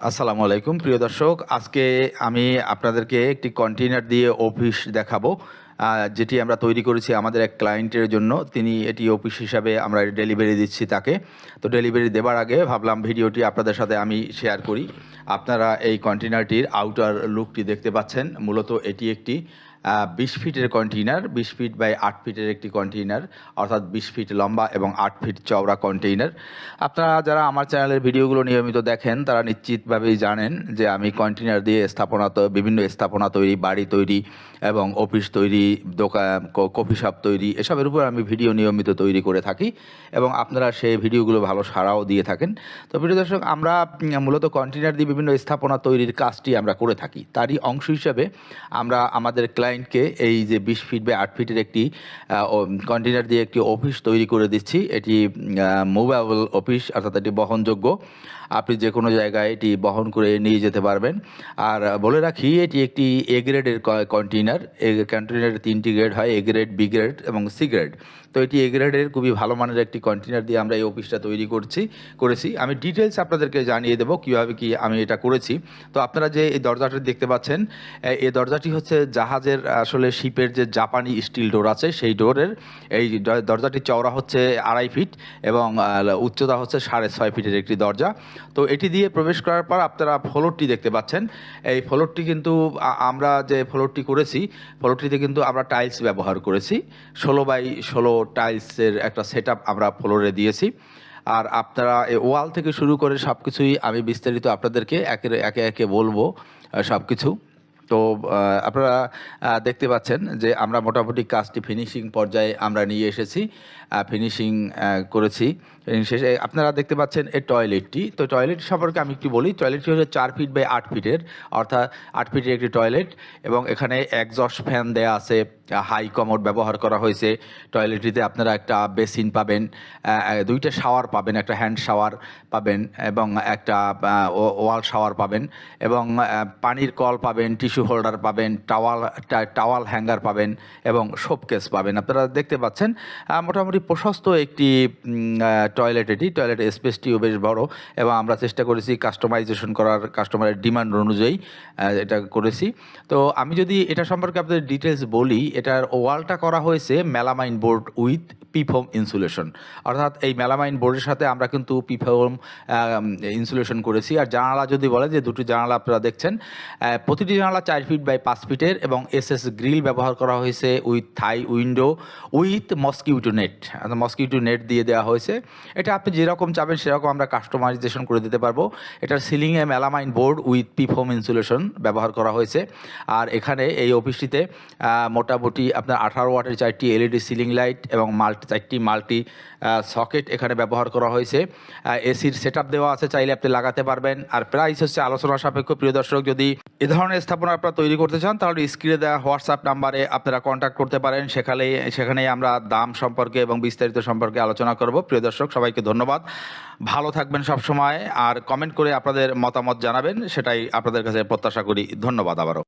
আসসালামু আলাইকুম, প্রিয় দর্শক। আজকে আমি আপনাদেরকে একটি কন্টেনার দিয়ে অফিস দেখাবো যেটি আমরা তৈরি করেছি আমাদের এক ক্লায়েন্টের জন্য। তিনি এটি অফিস হিসাবে আমরা ডেলিভারি দিচ্ছি তাকে। তো ডেলিভারি দেওয়ার আগে ভাবলাম ভিডিওটি আপনাদের সাথে আমি শেয়ার করি। আপনারা এই কন্টেনারটির আউটার লুকটি দেখতে পাচ্ছেন। মূলত এটি একটি বিশ ফিটের কন্টেইনার বিশ ফিট বাই আট ফিটের একটি কন্টেইনার অর্থাৎ বিশ ফিট লম্বা এবং আট ফিট চওড়া কন্টেইনার আপনারা যারা আমার চ্যানেলের ভিডিওগুলো নিয়মিত দেখেন, তারা নিশ্চিতভাবেই জানেন যে আমি কন্টেইনার দিয়ে স্থাপনা বিভিন্ন স্থাপনা তৈরি, বাড়ি তৈরি এবং অফিস তৈরি দোকান কফি শপ তৈরি, এসবের উপর আমি ভিডিও নিয়মিত তৈরি করে থাকি এবং আপনারা সেই ভিডিওগুলো ভালো সাড়াও দিয়ে থাকেন। তো প্রিয় দর্শক, আমরা মূলত কন্টেইনার দিয়ে বিভিন্ন স্থাপনা তৈরির কাজটি আমরা করে থাকি। তারই অংশ হিসাবে আমরা আমাদের ক্লায়েন্টকে এই যে বিশ ফিট বা আট ফিটের একটি কন্টেনার দিয়ে একটি অফিস তৈরি করে দিচ্ছি। এটি মুভেবল অফিস অর্থাৎ এটি বহনযোগ্য। আপনি যে কোনো জায়গায় এটি বহন করে নিয়ে যেতে পারবেন। আর বলে রাখি, এটি একটি এ গ্রেডের কন্টেইনার এ কন্টেইনারের তিনটি গ্রেড হয় এ গ্রেড বি গ্রেড এবং সি গ্রেড তো এটি এ গ্রেডের খুবই ভালো মানের একটি কন্টেইনার দিয়ে আমরা এই অফিসটা তৈরি করছি, করেছি। আমি ডিটেলস আপনাদেরকে জানিয়ে দেবো কীভাবে কি আমি এটা করেছি। তো আপনারা যে এই দরজাটি দেখতে পাচ্ছেন এই দরজাটি হচ্ছে জাহাজের আসলে শিপের যে জাপানি স্টিল ডোর আছে, সেই ডোরের এই দরজাটি চওড়া হচ্ছে আড়াই ফিট এবং উচ্চতা হচ্ছে সাড়ে ছয় ফিটের একটি দরজা। তো এটি দিয়ে প্রবেশ করার পর আপনারা ফ্লোরটি দেখতে পাচ্ছেন। এই ফ্লোরটি কিন্তু আমরা যে ফ্লোরটি করেছি, ফ্লোরটিতে কিন্তু আমরা টাইলস ব্যবহার করেছি। ষোলো বাই ষোলো টাইলসের একটা সেট আমরা ফ্লোরে দিয়েছি। আর আপনারা এই ওয়াল থেকে শুরু করে সব কিছুই আমি বিস্তারিত আপনাদেরকে একে একে একে বলব সব কিছু তো আপনারা দেখতে পাচ্ছেন যে আমরা মোটামুটি কাজটি ফিনিশিং পর্যায়ে আমরা নিয়ে এসেছি ফিনিশিং করেছি। শেষে আপনারা দেখতে পাচ্ছেন এই টয়লেটটি তো টয়লেট সম্পর্কে আমি একটু বলি টয়লেটটি হচ্ছে চার ফিট বাই আট ফিটের অর্থাৎ আট ফিটের একটি টয়লেট এবং এখানে একজস্ট ফ্যান দেয়া আছে হাই কমোড ব্যবহার করা হয়েছে। টয়লেটটিতে আপনারা একটা বেসিন পাবেন দুইটা শাওয়ার পাবেন, একটা হ্যান্ড শাওয়ার পাবেন এবং একটা ওয়াল শাওয়ার পাবেন এবং পানির কল পাবেন টিস্যু হোল্ডার পাবেন টাওয়াল টাওয়াল হ্যাঙ্গার পাবেন এবং শোপকেস পাবেন। আপনারা দেখতে পাচ্ছেন মোটামুটি প্রশস্ত একটি টয়লেট এটি। টয়লেট স্পেসটিও বেশ বড় এবং আমরা চেষ্টা করেছি কাস্টমাইজেশন করার কাস্টমারের ডিমান্ড অনুযায়ী এটা করেছি। তো আমি যদি এটা সম্পর্কে আপনাদের ডিটেলস বলি এটার ওয়ালটা করা হয়েছে melamine board with P foam insulation. অর্থাৎ এই মেলামাইন বোর্ডের সাথে আমরা কিন্তু পিফোম ইনসুলেশন করেছি। আর জানালা যদি বলে যে দুটি জানালা আপনারা দেখছেন প্রতিটি জানালা চার ফিট বাই পাঁচ ফিটের এবং এস এস গ্রিল ব্যবহার করা হয়েছে with Thai window with mosquito net. Mosquito net দিয়ে দেওয়া হয়েছে। এটা আপনি যেরকম চাবেন সেরকম আমরা কাস্টমাইজেশন করে দিতে পারব। এটার সিলিংয়ে melamine board with P foam insulation ব্যবহার করা হয়েছে। আর এখানে এই অফিসটিতে আহ, মোটামুটি আপনার আঠারো ওয়াটের চারটি এলইডি সিলিং লাইট এবং মাল্টি, চারটি মাল্টি সকেট এখানে ব্যবহার করা হয়েছে। এসির সেট দেওয়া আছে, চাইলে আপনি লাগাতে পারবেন। আর প্রাইস হচ্ছে আলোচনা সাপেক্ষ, প্রিয় দর্শক, যদি এ ধরনের স্থাপনা আপনারা তৈরি করতে চান, তাহলে স্ক্রিনে দেওয়া হোয়াটসঅ্যাপ নাম্বারে আপনারা কন্ট্যাক্ট করতে পারেন। সেখানে সেখানেই আমরা দাম সম্পর্কে এবং বিস্তারিত সম্পর্কে আলোচনা করব। প্রিয় দর্শক, সবাইকে ধন্যবাদ। ভালো থাকবেন সব সময় আর কমেন্ট করে আপনাদের মতামত জানাবেন, সেটাই আপনাদের কাছে প্রত্যাশা করি। ধন্যবাদ আবারও।